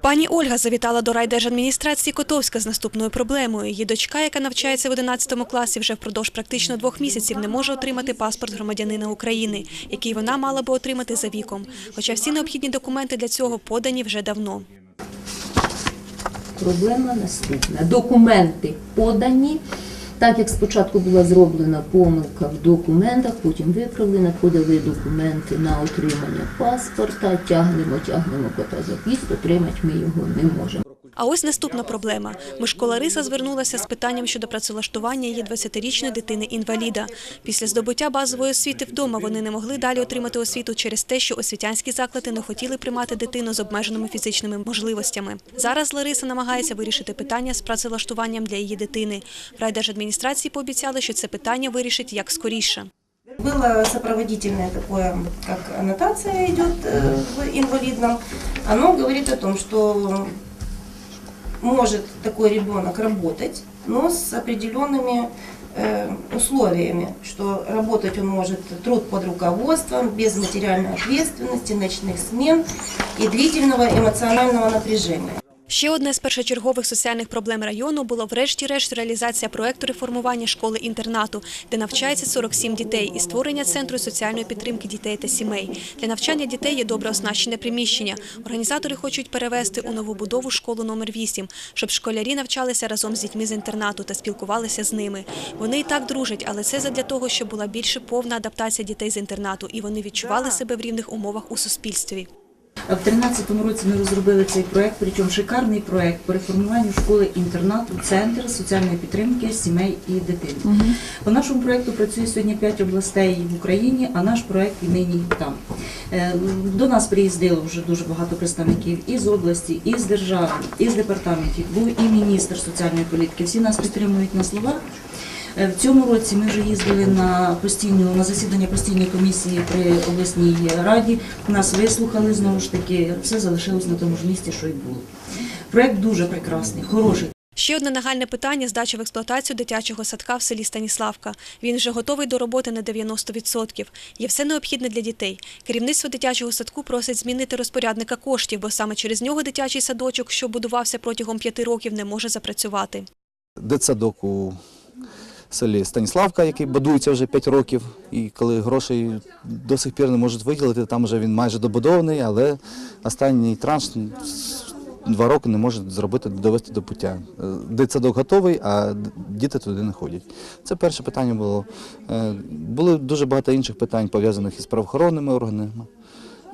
Пані Ольга завітала до райдержадміністрації Котовська з наступною проблемою. Її дочка, яка навчається в 11 класі, вже впродовж практично двох місяців не може отримати паспорт громадянина України, який вона мала би отримати за віком. Хоча всі необхідні документи для цього подані вже давно. Проблема наступна. Документи подані. Так як спочатку була зроблена помилка в документах, потім виправлена, подали документи на отримання паспорта, тягнемо, тягнемо кота за хвіст, отримати ми його не можемо. А ось наступна проблема. Мишко Риса звернулася з питанням щодо працевлаштування її 20-річної дитини-інваліда. Після здобуття базової освіти вдома вони не могли далі отримати освіту через те, що освітянські заклади не хотіли приймати дитину з обмеженими фізичними можливостями. Зараз Лариса намагається вирішити питання з працевлаштуванням для її дитини. Райдержадміністрації пообіцяли, що це питання вирішить як скоріше. Было сопроводительное такое, как аннотация идет э, в инвалидном. Оно говорит о том, что может такой ребенок работать, но с определенными э, условиями, что работать он может труд под руководством, без материальной ответственности, ночных смен и длительного эмоционального напряжения. Ще одне з першочергових соціальних проблем району було врешті-решт реалізація проекту реформування школи-інтернату, де навчається 47 дітей, і створення центру соціальної підтримки дітей та сімей. Для навчання дітей є добре оснащене приміщення. Організатори хочуть перевести у нову будову школу номер 8, щоб школярі навчалися разом з дітьми з інтернату та спілкувалися з ними. Вони і так дружать, але це задля того, щоб була більше повна адаптація дітей з інтернату, і вони відчували себе в рівних умовах у суспільстві. А В 2013 році ми розробили цей проект, причому шикарний проект по реформуванню школи-інтернату, центр соціальної підтримки сімей і дитини. По нашому проекту працює сьогодні 5 областей в Україні, а наш проект і нині там. Е, До нас приїздило вже дуже багато представників із області, із держави, із департаментів. Був і міністр соціальної політики. Всі нас підтримують на словах. Е, В цьому році ми вже їздили на постійну на засідання постійної комісії при обласній раді. Нас вислухали знову ж таки. Все залишилось на тому ж місці, що й було. Проект дуже прекрасний, хороший. Ще одне нагальне питання – здача в експлуатацію дитячого садка в селі Станіславка. Він вже готовий до роботи на 90%. Є все необхідне для дітей. Керівництво дитячого садку просить змінити розпорядника коштів, бо саме через нього дитячий садочок, що будувався протягом п'яти років, не може запрацювати. дитсадок у селі Станіславка, який будується вже 5 років, і коли грошей до сих пір не можуть виділити, там вже він майже добудований, але останній транш два роки не може зробити, довести до пуття. Е, Дитсадок готовий, а діти туди не ходять. Це перше питання було. Е, Було дуже багато інших питань, пов'язаних із правоохоронними органами.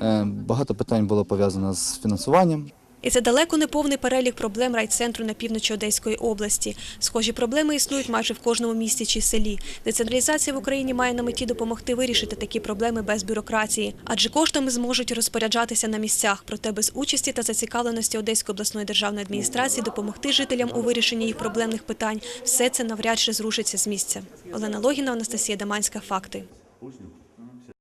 Е, Багато питань було пов'язано з фінансуванням. І це далеко не повний перелік проблем райцентру на півночі Одеської області. Схожі проблеми існують майже в кожному місті чи селі. Децентралізація в Україні має на меті допомогти вирішити такі проблеми без бюрократії, адже коштами зможуть розпоряджатися на місцях. Проте без участі та зацікавленості Одеської обласної державної адміністрації допомогти жителям у вирішенні їх проблемних питань все це навряд чи зрушиться з місця. Олена Логіна, Анастасія Даманська. Факти.